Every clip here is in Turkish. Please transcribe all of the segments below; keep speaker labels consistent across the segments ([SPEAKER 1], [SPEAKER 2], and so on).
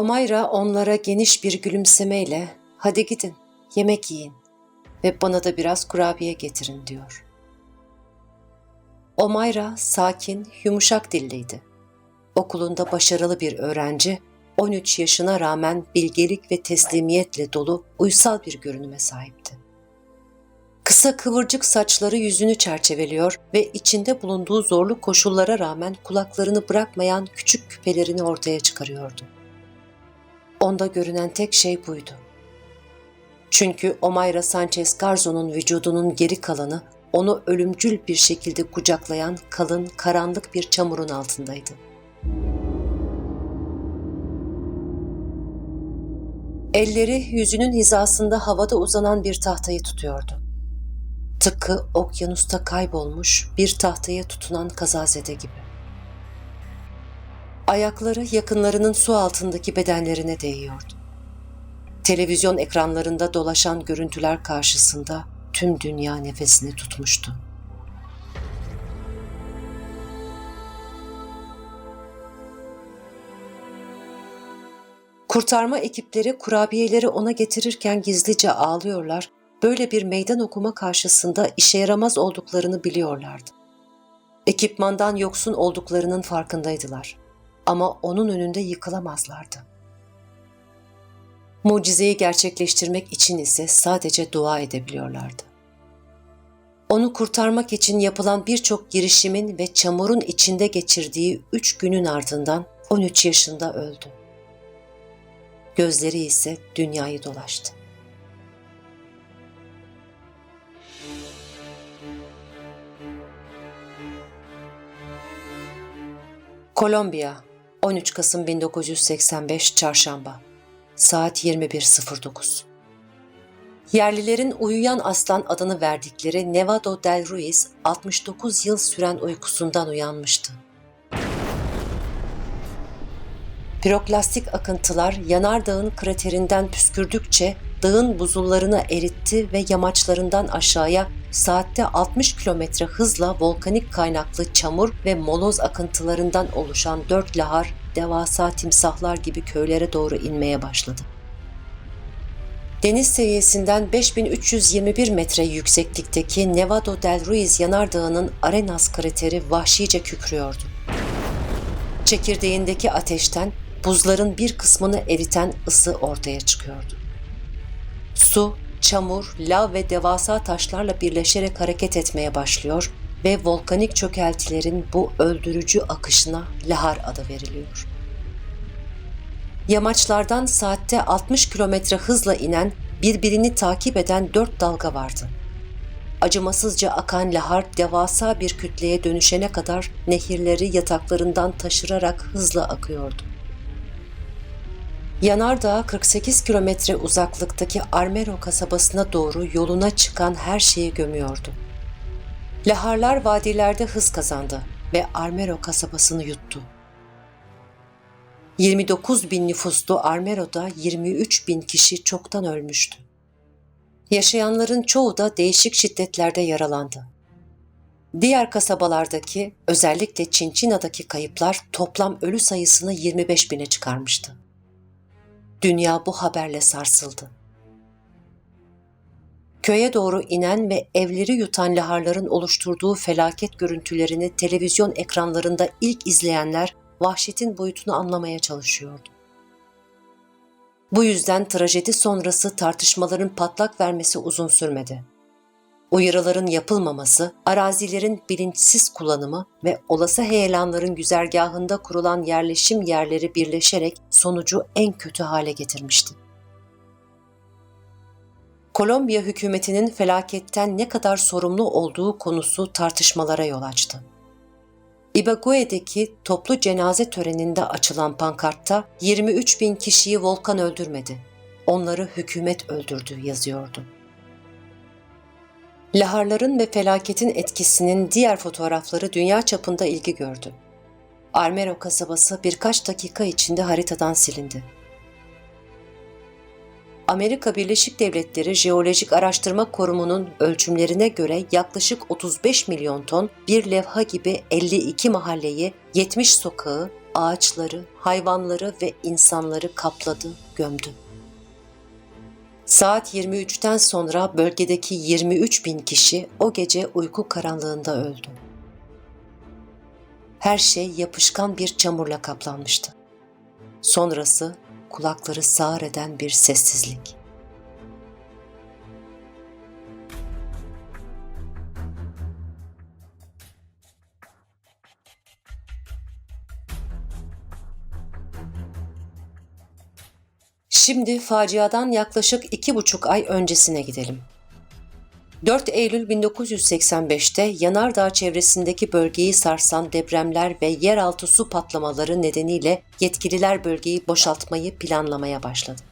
[SPEAKER 1] Omayra onlara geniş bir gülümsemeyle hadi gidin yemek yiyin ve bana da biraz kurabiye getirin diyor. Omayra sakin, yumuşak dilliydi. Okulunda başarılı bir öğrenci, 13 yaşına rağmen bilgelik ve teslimiyetle dolu uysal bir görünüme sahipti. Kısa kıvırcık saçları yüzünü çerçeveliyor ve içinde bulunduğu zorlu koşullara rağmen kulaklarını bırakmayan küçük küpelerini ortaya çıkarıyordu. Onda görünen tek şey buydu. Çünkü Omayra Sanchez Garzo'nun vücudunun geri kalanı onu ölümcül bir şekilde kucaklayan kalın, karanlık bir çamurun altındaydı. Elleri yüzünün hizasında havada uzanan bir tahtayı tutuyordu. Tıpkı okyanusta kaybolmuş bir tahtaya tutunan kazazede gibi. Ayakları yakınlarının su altındaki bedenlerine değiyordu. Televizyon ekranlarında dolaşan görüntüler karşısında tüm dünya nefesini tutmuştu. Kurtarma ekipleri kurabiyeleri ona getirirken gizlice ağlıyorlar, böyle bir meydan okuma karşısında işe yaramaz olduklarını biliyorlardı. Ekipmandan yoksun olduklarının farkındaydılar ama onun önünde yıkılamazlardı. Mucizeyi gerçekleştirmek için ise sadece dua edebiliyorlardı. Onu kurtarmak için yapılan birçok girişimin ve çamurun içinde geçirdiği üç günün ardından 13 yaşında öldü. Gözleri ise dünyayı dolaştı. Kolombiya, 13 Kasım 1985 Çarşamba, saat 21.09. Yerlilerin uyuyan aslan adını verdikleri Nevado del Ruiz 69 yıl süren uykusundan uyanmıştı. Piroklastik akıntılar yanardağın kraterinden püskürdükçe dağın buzullarını eritti ve yamaçlarından aşağıya saatte 60 kilometre hızla volkanik kaynaklı çamur ve moloz akıntılarından oluşan dört lahar devasa timsahlar gibi köylere doğru inmeye başladı. Deniz seviyesinden 5321 metre yükseklikteki Nevado del Ruiz yanardağının Arenas krateri vahşice kükrüyordu. Çekirdeğindeki ateşten buzların bir kısmını eriten ısı ortaya çıkıyordu. Su, çamur, lav ve devasa taşlarla birleşerek hareket etmeye başlıyor ve volkanik çökeltilerin bu öldürücü akışına lahar adı veriliyor. Yamaçlardan saatte 60 kilometre hızla inen, birbirini takip eden dört dalga vardı. Acımasızca akan lahar devasa bir kütleye dönüşene kadar nehirleri yataklarından taşırarak hızla akıyordu. Yanardağ 48 kilometre uzaklıktaki Armero kasabasına doğru yoluna çıkan her şeyi gömüyordu. Laharlar vadilerde hız kazandı ve Armero kasabasını yuttu. 29 bin nüfuslu Armero'da 23 bin kişi çoktan ölmüştü. Yaşayanların çoğu da değişik şiddetlerde yaralandı. Diğer kasabalardaki, özellikle Çinçina'daki kayıplar toplam ölü sayısını 25 bine çıkarmıştı. Dünya bu haberle sarsıldı. Köye doğru inen ve evleri yutan laharların oluşturduğu felaket görüntülerini televizyon ekranlarında ilk izleyenler vahşetin boyutunu anlamaya çalışıyordu. Bu yüzden trajedi sonrası tartışmaların patlak vermesi uzun sürmedi. Uyarıların yapılmaması, arazilerin bilinçsiz kullanımı ve olası heyelanların güzergahında kurulan yerleşim yerleri birleşerek sonucu en kötü hale getirmişti. Kolombiya hükümetinin felaketten ne kadar sorumlu olduğu konusu tartışmalara yol açtı. Ibague'deki toplu cenaze töreninde açılan pankartta 23 bin kişiyi volkan öldürmedi, onları hükümet öldürdü yazıyordu. Laharların ve felaketin etkisinin diğer fotoğrafları dünya çapında ilgi gördü. Armero kasabası birkaç dakika içinde haritadan silindi. Amerika Birleşik Devletleri Jeolojik Araştırma Kurumu'nun ölçümlerine göre yaklaşık 35 milyon ton bir levha gibi 52 mahalleyi, 70 sokağı, ağaçları, hayvanları ve insanları kapladı, gömdü. Saat 23'ten sonra bölgedeki 23 bin kişi o gece uyku karanlığında öldü. Her şey yapışkan bir çamurla kaplanmıştı. Sonrası kulakları sağır eden bir sessizlik. Şimdi faciadan yaklaşık iki buçuk ay öncesine gidelim. 4 Eylül 1985'te Yanardağ çevresindeki bölgeyi sarsan depremler ve yeraltı su patlamaları nedeniyle yetkililer bölgeyi boşaltmayı planlamaya başladı.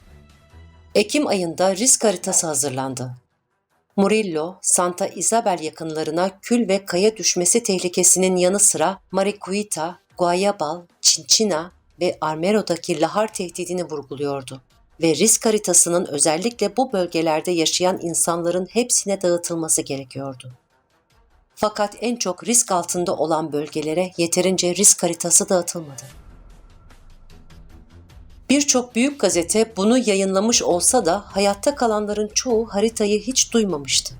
[SPEAKER 1] Ekim ayında risk haritası hazırlandı. Murillo, Santa Isabel yakınlarına kül ve kaya düşmesi tehlikesinin yanı sıra Mariquita, Guayabal, Chinchina ve Armero'daki lahar tehdidini vurguluyordu ve risk haritasının özellikle bu bölgelerde yaşayan insanların hepsine dağıtılması gerekiyordu. Fakat en çok risk altında olan bölgelere yeterince risk haritası dağıtılmadı. Birçok büyük gazete bunu yayınlamış olsa da hayatta kalanların çoğu haritayı hiç duymamıştı.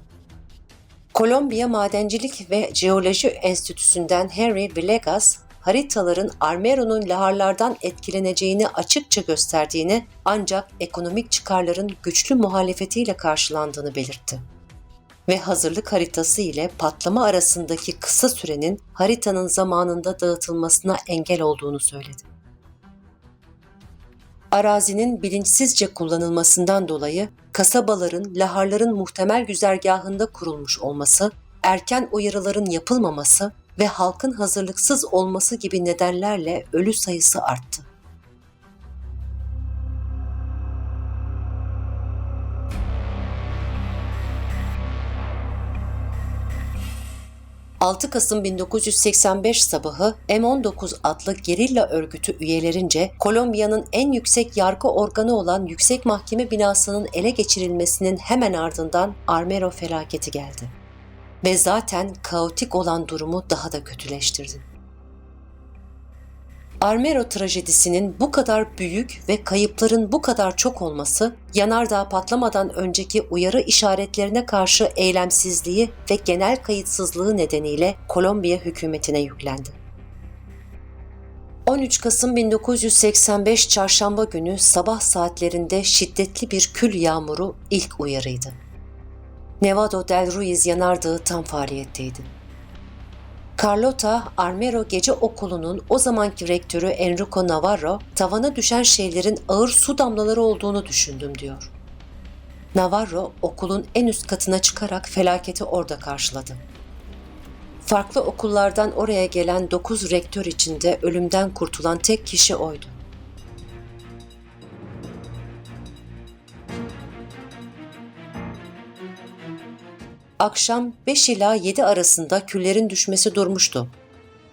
[SPEAKER 1] Kolombiya Madencilik ve Jeoloji Enstitüsü'nden Henry Villegas, haritaların Armero'nun laharlardan etkileneceğini açıkça gösterdiğini ancak ekonomik çıkarların güçlü muhalefetiyle karşılandığını belirtti. Ve hazırlık haritası ile patlama arasındaki kısa sürenin haritanın zamanında dağıtılmasına engel olduğunu söyledi. Arazinin bilinçsizce kullanılmasından dolayı kasabaların laharların muhtemel güzergahında kurulmuş olması, erken uyarıların yapılmaması ve halkın hazırlıksız olması gibi nedenlerle ölü sayısı arttı. ...6 Kasım 1985 sabahı M19 adlı gerilla örgütü üyelerince Kolombiya'nın en yüksek yargı organı olan Yüksek Mahkeme binasının ele geçirilmesinin hemen ardından Armero felaketi geldi ve zaten kaotik olan durumu daha da kötüleştirdi. Armero trajedisinin bu kadar büyük ve kayıpların bu kadar çok olması, yanardağ patlamadan önceki uyarı işaretlerine karşı eylemsizliği ve genel kayıtsızlığı nedeniyle Kolombiya hükümetine yüklendi. 13 Kasım 1985 Çarşamba günü sabah saatlerinde şiddetli bir kül yağmuru ilk uyarıydı. Nevado del Ruiz yanardağı tam faaliyetteydi. Carlota Armero Gece Okulu'nun o zamanki rektörü Enrico Navarro, tavana düşen şeylerin ağır su damlaları olduğunu düşündüm diyor. Navarro okulun en üst katına çıkarak felaketi orada karşıladı. Farklı okullardan oraya gelen dokuz rektör içinde ölümden kurtulan tek kişi oydu. Akşam 5 ila 7 arasında küllerin düşmesi durmuştu.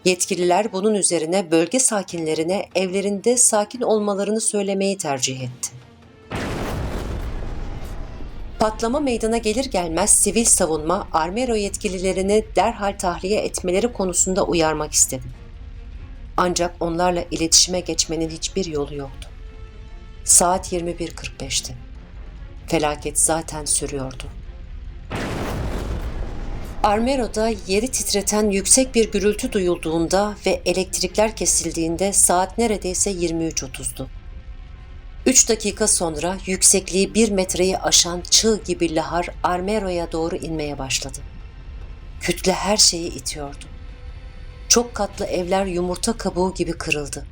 [SPEAKER 1] Yetkililer bunun üzerine bölge sakinlerine evlerinde sakin olmalarını söylemeyi tercih etti. Patlama meydana gelir gelmez sivil savunma Armero yetkililerini derhal tahliye etmeleri konusunda uyarmak istedi. Ancak onlarla iletişime geçmenin hiçbir yolu yoktu. Saat 21.45'ti. Felaket zaten sürüyordu. Armero'da yeri titreten yüksek bir gürültü duyulduğunda ve elektrikler kesildiğinde saat neredeyse 23.30'du. Üç dakika sonra yüksekliği bir metreyi aşan çığ gibi lahar Armero'ya doğru inmeye başladı. Kütle her şeyi itiyordu. Çok katlı evler yumurta kabuğu gibi kırıldı.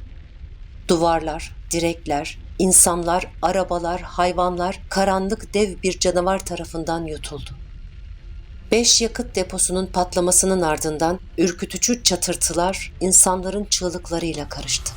[SPEAKER 1] Duvarlar, direkler, insanlar, arabalar, hayvanlar karanlık dev bir canavar tarafından yutuldu. Beş yakıt deposunun patlamasının ardından ürkütücü çatırtılar insanların çığlıklarıyla karıştı.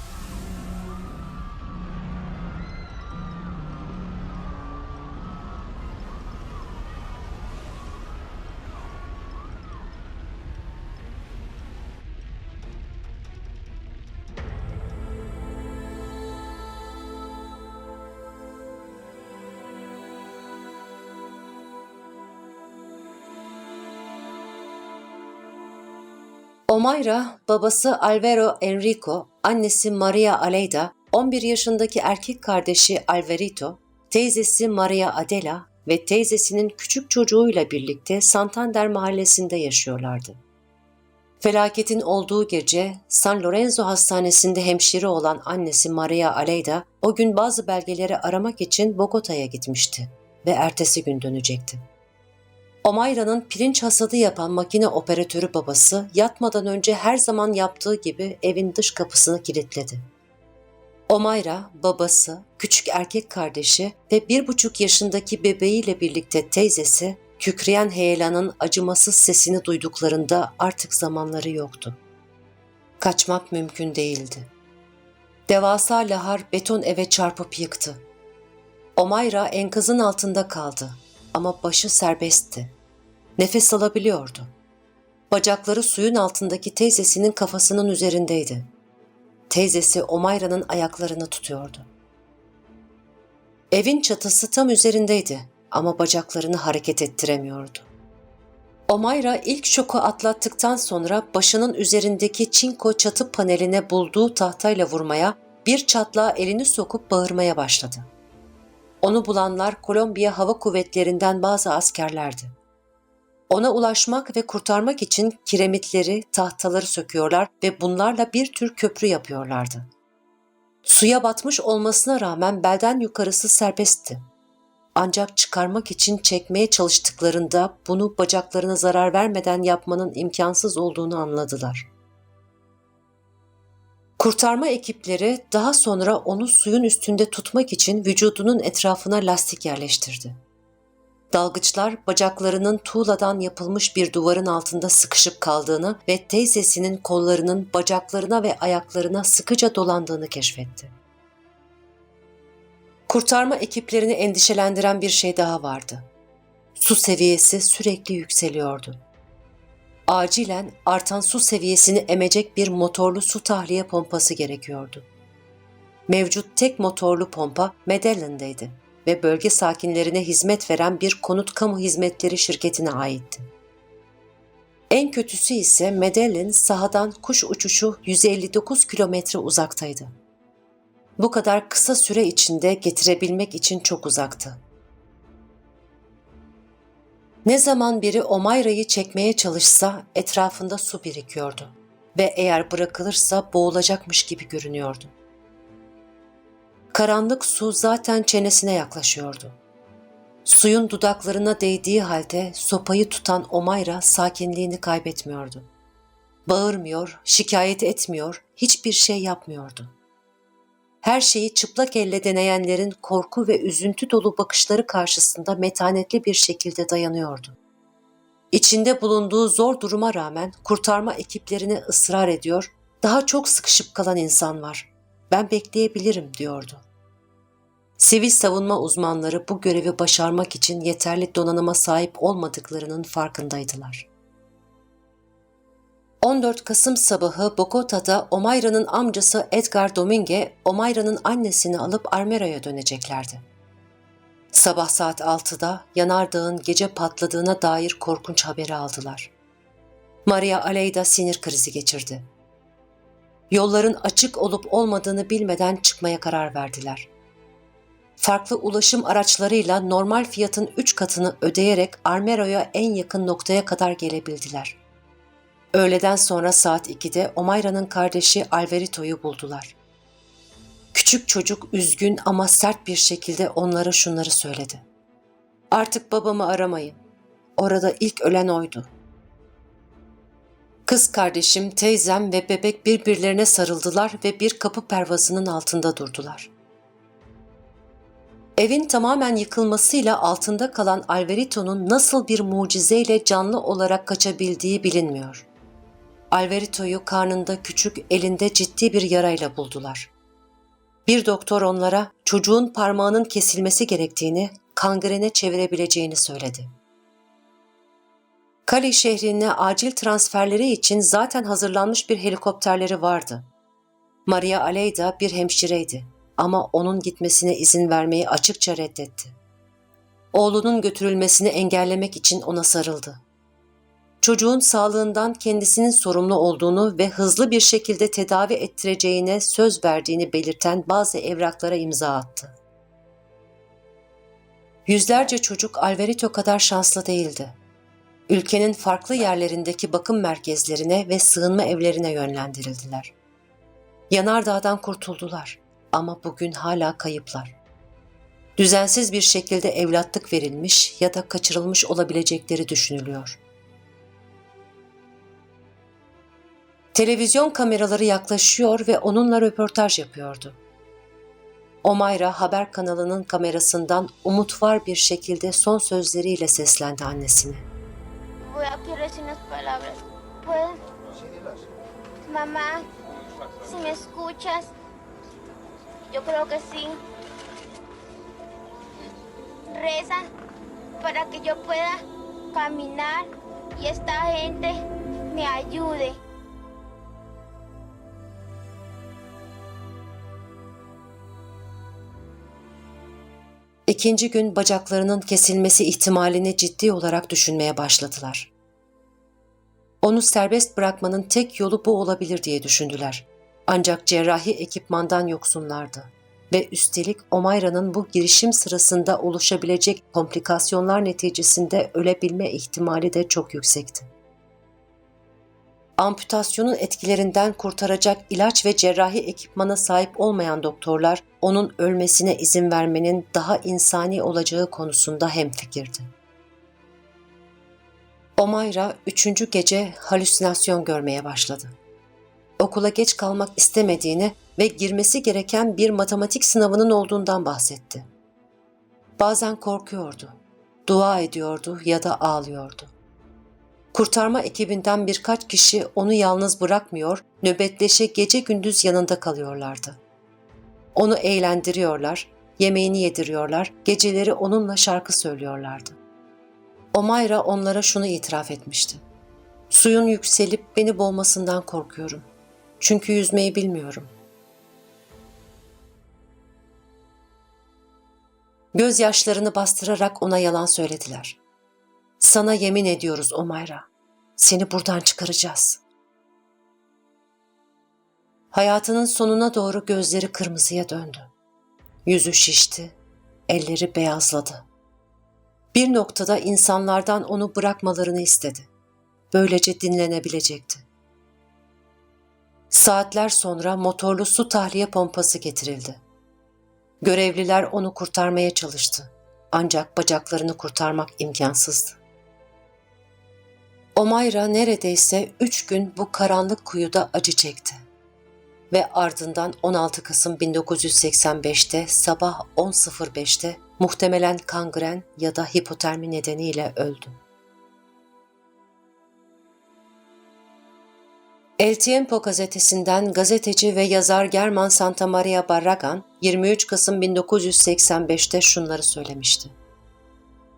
[SPEAKER 1] Omayra, babası Alvaro Enrico, annesi Maria Aleida, 11 yaşındaki erkek kardeşi Alvarito, teyzesi Maria Adela ve teyzesinin küçük çocuğuyla birlikte Santander mahallesinde yaşıyorlardı. Felaketin olduğu gece San Lorenzo Hastanesi'nde hemşire olan annesi Maria Aleida o gün bazı belgeleri aramak için Bogota'ya gitmişti ve ertesi gün dönecekti. Omayra'nın pirinç hasadı yapan makine operatörü babası yatmadan önce her zaman yaptığı gibi evin dış kapısını kilitledi. Omayra, babası, küçük erkek kardeşi ve bir buçuk yaşındaki bebeğiyle birlikte teyzesi, kükreyen heyelanın acımasız sesini duyduklarında artık zamanları yoktu. Kaçmak mümkün değildi. Devasa lahar beton eve çarpıp yıktı. Omayra enkazın altında kaldı ama başı serbestti. Nefes alabiliyordu. Bacakları suyun altındaki teyzesinin kafasının üzerindeydi. Teyzesi Omayra'nın ayaklarını tutuyordu. Evin çatısı tam üzerindeydi ama bacaklarını hareket ettiremiyordu. Omayra ilk şoku atlattıktan sonra başının üzerindeki çinko çatı paneline bulduğu tahtayla vurmaya, bir çatlağa elini sokup bağırmaya başladı. Onu bulanlar Kolombiya Hava Kuvvetleri'nden bazı askerlerdi. Ona ulaşmak ve kurtarmak için kiremitleri, tahtaları söküyorlar ve bunlarla bir tür köprü yapıyorlardı. Suya batmış olmasına rağmen belden yukarısı serbestti. Ancak çıkarmak için çekmeye çalıştıklarında bunu bacaklarına zarar vermeden yapmanın imkansız olduğunu anladılar. Kurtarma ekipleri daha sonra onu suyun üstünde tutmak için vücudunun etrafına lastik yerleştirdi. Dalgıçlar bacaklarının tuğladan yapılmış bir duvarın altında sıkışıp kaldığını ve teyzesinin kollarının bacaklarına ve ayaklarına sıkıca dolandığını keşfetti. Kurtarma ekiplerini endişelendiren bir şey daha vardı. Su seviyesi sürekli yükseliyordu. Acilen artan su seviyesini emecek bir motorlu su tahliye pompası gerekiyordu. Mevcut tek motorlu pompa Medellin'deydi ve bölge sakinlerine hizmet veren bir konut kamu hizmetleri şirketine aitti. En kötüsü ise Medellin sahadan kuş uçuşu 159 kilometre uzaktaydı. Bu kadar kısa süre içinde getirebilmek için çok uzaktı. Ne zaman biri Omayra'yı çekmeye çalışsa etrafında su birikiyordu ve eğer bırakılırsa boğulacakmış gibi görünüyordu. Karanlık su zaten çenesine yaklaşıyordu. Suyun dudaklarına değdiği halde sopayı tutan Omayra sakinliğini kaybetmiyordu. Bağırmıyor, şikayet etmiyor, hiçbir şey yapmıyordu. Her şeyi çıplak elle deneyenlerin korku ve üzüntü dolu bakışları karşısında metanetli bir şekilde dayanıyordu. İçinde bulunduğu zor duruma rağmen kurtarma ekiplerine ısrar ediyor, daha çok sıkışıp kalan insan var. Ben bekleyebilirim diyordu. Sivil savunma uzmanları bu görevi başarmak için yeterli donanıma sahip olmadıklarının farkındaydılar. 14 Kasım sabahı Bogota'da Omayra'nın amcası Edgar Domingue, Omayra'nın annesini alıp Armera'ya döneceklerdi. Sabah saat 6'da yanardağın gece patladığına dair korkunç haberi aldılar. Maria Aleyda sinir krizi geçirdi. Yolların açık olup olmadığını bilmeden çıkmaya karar verdiler farklı ulaşım araçlarıyla normal fiyatın 3 katını ödeyerek Armero'ya en yakın noktaya kadar gelebildiler. Öğleden sonra saat 2'de Omayra'nın kardeşi Alverito'yu buldular. Küçük çocuk üzgün ama sert bir şekilde onlara şunları söyledi. Artık babamı aramayın. Orada ilk ölen oydu. Kız kardeşim, teyzem ve bebek birbirlerine sarıldılar ve bir kapı pervasının altında durdular.'' Evin tamamen yıkılmasıyla altında kalan Alverito'nun nasıl bir mucizeyle canlı olarak kaçabildiği bilinmiyor. Alverito'yu karnında küçük, elinde ciddi bir yarayla buldular. Bir doktor onlara çocuğun parmağının kesilmesi gerektiğini, kangrene çevirebileceğini söyledi. Kali şehrine acil transferleri için zaten hazırlanmış bir helikopterleri vardı. Maria Aleyda bir hemşireydi ama onun gitmesine izin vermeyi açıkça reddetti. Oğlunun götürülmesini engellemek için ona sarıldı. çocuğun sağlığından kendisinin sorumlu olduğunu ve hızlı bir şekilde tedavi ettireceğine söz verdiğini belirten bazı evraklara imza attı. Yüzlerce çocuk Alvarito kadar şanslı değildi. Ülkenin farklı yerlerindeki bakım merkezlerine ve sığınma evlerine yönlendirildiler. Yanardağ'dan kurtuldular ama bugün hala kayıplar. Düzensiz bir şekilde evlatlık verilmiş ya da kaçırılmış olabilecekleri düşünülüyor. Televizyon kameraları yaklaşıyor ve onunla röportaj yapıyordu. Omayra haber kanalının kamerasından umut var bir şekilde son sözleriyle seslendi annesine.
[SPEAKER 2] Voy a quiero decir unas palabras. ¿Puedes? Mamá, si me escuchas, yo creo que sí. Reza para que yo pueda caminar y esta gente me ayude.
[SPEAKER 1] İkinci gün bacaklarının kesilmesi ihtimalini ciddi olarak düşünmeye başladılar. Onu serbest bırakmanın tek yolu bu olabilir diye düşündüler. Ancak cerrahi ekipmandan yoksunlardı ve üstelik Omayra'nın bu girişim sırasında oluşabilecek komplikasyonlar neticesinde ölebilme ihtimali de çok yüksekti. Amputasyonun etkilerinden kurtaracak ilaç ve cerrahi ekipmana sahip olmayan doktorlar onun ölmesine izin vermenin daha insani olacağı konusunda hemfikirdi. Omayra üçüncü gece halüsinasyon görmeye başladı. Okula geç kalmak istemediğini ve girmesi gereken bir matematik sınavının olduğundan bahsetti. Bazen korkuyordu, dua ediyordu ya da ağlıyordu. Kurtarma ekibinden birkaç kişi onu yalnız bırakmıyor, nöbetleşe gece gündüz yanında kalıyorlardı. Onu eğlendiriyorlar, yemeğini yediriyorlar, geceleri onunla şarkı söylüyorlardı. Omayra onlara şunu itiraf etmişti. Suyun yükselip beni boğmasından korkuyorum. Çünkü yüzmeyi bilmiyorum. Gözyaşlarını bastırarak ona yalan söylediler. Sana yemin ediyoruz Omayra. Seni buradan çıkaracağız. Hayatının sonuna doğru gözleri kırmızıya döndü. Yüzü şişti, elleri beyazladı. Bir noktada insanlardan onu bırakmalarını istedi. Böylece dinlenebilecekti. Saatler sonra motorlu su tahliye pompası getirildi. Görevliler onu kurtarmaya çalıştı. Ancak bacaklarını kurtarmak imkansızdı. Omayra neredeyse üç gün bu karanlık kuyuda acı çekti. Ve ardından 16 Kasım 1985'te sabah 10.05'te muhtemelen kangren ya da hipotermi nedeniyle öldü. El Tiempo gazetesinden gazeteci ve yazar German Santa Maria Barragan 23 Kasım 1985'te şunları söylemişti.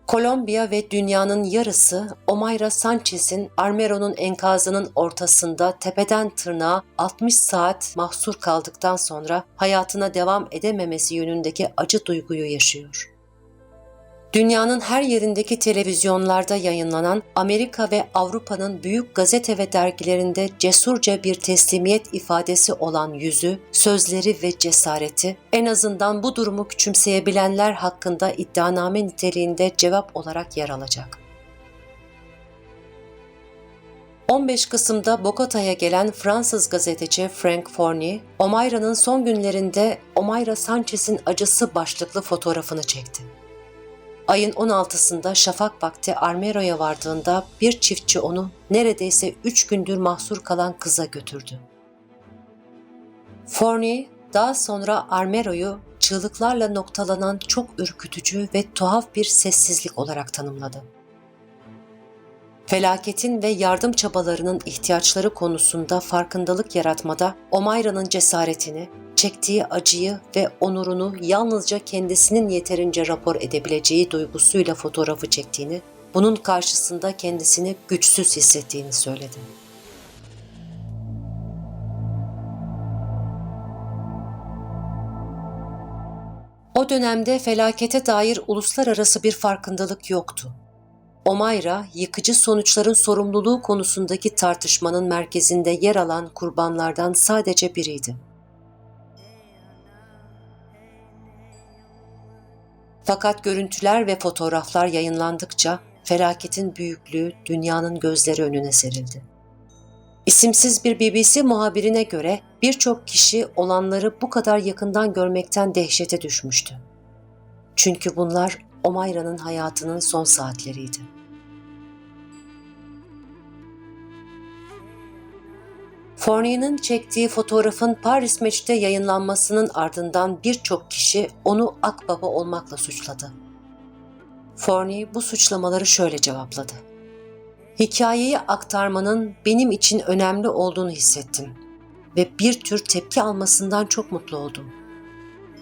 [SPEAKER 1] Kolombiya ve dünyanın yarısı Omayra Sanchez'in Armero'nun enkazının ortasında tepeden tırnağa 60 saat mahsur kaldıktan sonra hayatına devam edememesi yönündeki acı duyguyu yaşıyor. Dünyanın her yerindeki televizyonlarda yayınlanan Amerika ve Avrupa'nın büyük gazete ve dergilerinde cesurca bir teslimiyet ifadesi olan yüzü, sözleri ve cesareti en azından bu durumu küçümseyebilenler hakkında iddianame niteliğinde cevap olarak yer alacak. 15 Kasım'da Bogota'ya gelen Fransız gazeteci Frank Fournier, Omayra'nın son günlerinde Omayra Sanchez'in acısı başlıklı fotoğrafını çekti. Ayın 16'sında şafak vakti Armero'ya vardığında bir çiftçi onu neredeyse üç gündür mahsur kalan kıza götürdü. Fournier daha sonra Armero'yu çığlıklarla noktalanan çok ürkütücü ve tuhaf bir sessizlik olarak tanımladı. Felaketin ve yardım çabalarının ihtiyaçları konusunda farkındalık yaratmada Omayra'nın cesaretini, çektiği acıyı ve onurunu yalnızca kendisinin yeterince rapor edebileceği duygusuyla fotoğrafı çektiğini, bunun karşısında kendisini güçsüz hissettiğini söyledi. O dönemde felakete dair uluslararası bir farkındalık yoktu. Omayra, yıkıcı sonuçların sorumluluğu konusundaki tartışmanın merkezinde yer alan kurbanlardan sadece biriydi. Fakat görüntüler ve fotoğraflar yayınlandıkça felaketin büyüklüğü dünyanın gözleri önüne serildi. İsimsiz bir BBC muhabirine göre birçok kişi olanları bu kadar yakından görmekten dehşete düşmüştü. Çünkü bunlar Omayra'nın hayatının son saatleriydi. Fournier'in çektiği fotoğrafın Paris Match'te yayınlanmasının ardından birçok kişi onu akbaba olmakla suçladı. Fournier bu suçlamaları şöyle cevapladı. Hikayeyi aktarmanın benim için önemli olduğunu hissettim ve bir tür tepki almasından çok mutlu oldum.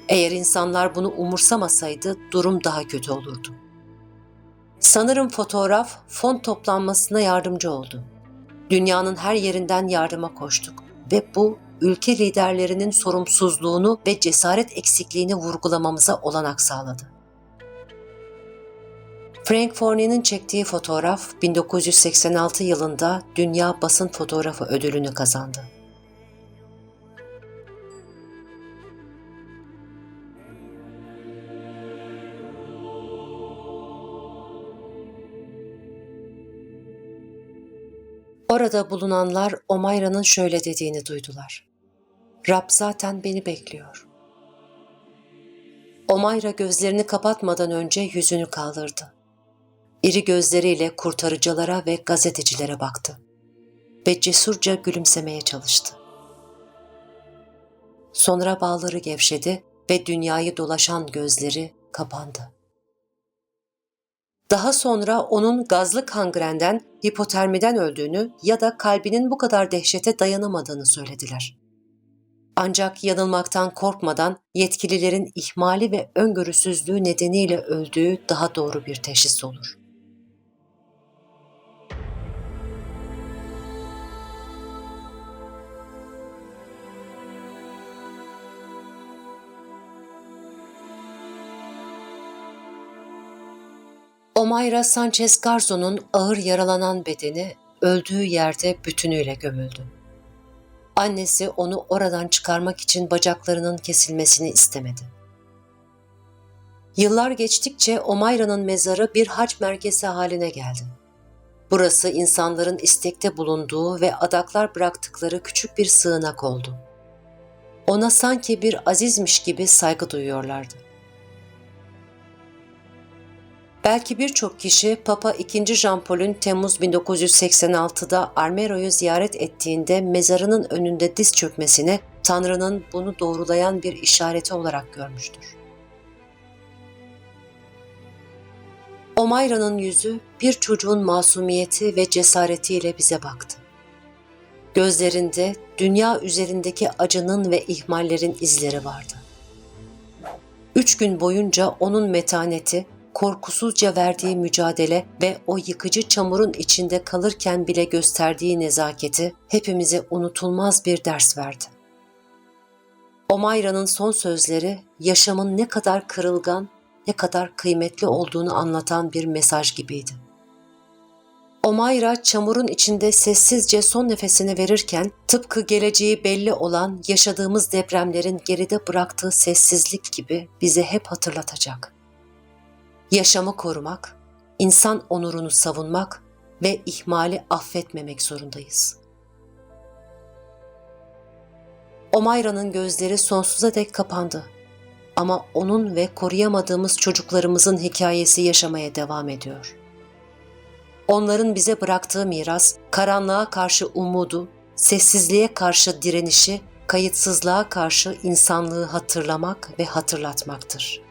[SPEAKER 1] Eğer insanlar bunu umursamasaydı durum daha kötü olurdu. Sanırım fotoğraf fon toplanmasına yardımcı oldu. Dünyanın her yerinden yardıma koştuk ve bu ülke liderlerinin sorumsuzluğunu ve cesaret eksikliğini vurgulamamıza olanak sağladı. Frank Fournier'in çektiği fotoğraf 1986 yılında Dünya Basın Fotoğrafı ödülünü kazandı. Orada bulunanlar Omayra'nın şöyle dediğini duydular. Rab zaten beni bekliyor. Omayra gözlerini kapatmadan önce yüzünü kaldırdı. İri gözleriyle kurtarıcılara ve gazetecilere baktı ve cesurca gülümsemeye çalıştı. Sonra bağları gevşedi ve dünyayı dolaşan gözleri kapandı. Daha sonra onun gazlı kangrenden, hipotermiden öldüğünü ya da kalbinin bu kadar dehşete dayanamadığını söylediler. Ancak yanılmaktan korkmadan yetkililerin ihmali ve öngörüsüzlüğü nedeniyle öldüğü daha doğru bir teşhis olur. Omayra Sanchez Garzo'nun ağır yaralanan bedeni öldüğü yerde bütünüyle gömüldü. Annesi onu oradan çıkarmak için bacaklarının kesilmesini istemedi. Yıllar geçtikçe Omayra'nın mezarı bir hac merkezi haline geldi. Burası insanların istekte bulunduğu ve adaklar bıraktıkları küçük bir sığınak oldu. Ona sanki bir azizmiş gibi saygı duyuyorlardı. Belki birçok kişi Papa II. Jean Paul'ün Temmuz 1986'da Armero'yu ziyaret ettiğinde mezarının önünde diz çökmesini Tanrı'nın bunu doğrulayan bir işareti olarak görmüştür. Omayra'nın yüzü bir çocuğun masumiyeti ve cesaretiyle bize baktı. Gözlerinde dünya üzerindeki acının ve ihmallerin izleri vardı. Üç gün boyunca onun metaneti, korkusuzca verdiği mücadele ve o yıkıcı çamurun içinde kalırken bile gösterdiği nezaketi hepimize unutulmaz bir ders verdi. Omayra'nın son sözleri yaşamın ne kadar kırılgan, ne kadar kıymetli olduğunu anlatan bir mesaj gibiydi. Omayra çamurun içinde sessizce son nefesini verirken tıpkı geleceği belli olan yaşadığımız depremlerin geride bıraktığı sessizlik gibi bize hep hatırlatacak. Yaşamı korumak, insan onurunu savunmak ve ihmali affetmemek zorundayız. Omayra'nın gözleri sonsuza dek kapandı. Ama onun ve koruyamadığımız çocuklarımızın hikayesi yaşamaya devam ediyor. Onların bize bıraktığı miras, karanlığa karşı umudu, sessizliğe karşı direnişi, kayıtsızlığa karşı insanlığı hatırlamak ve hatırlatmaktır.''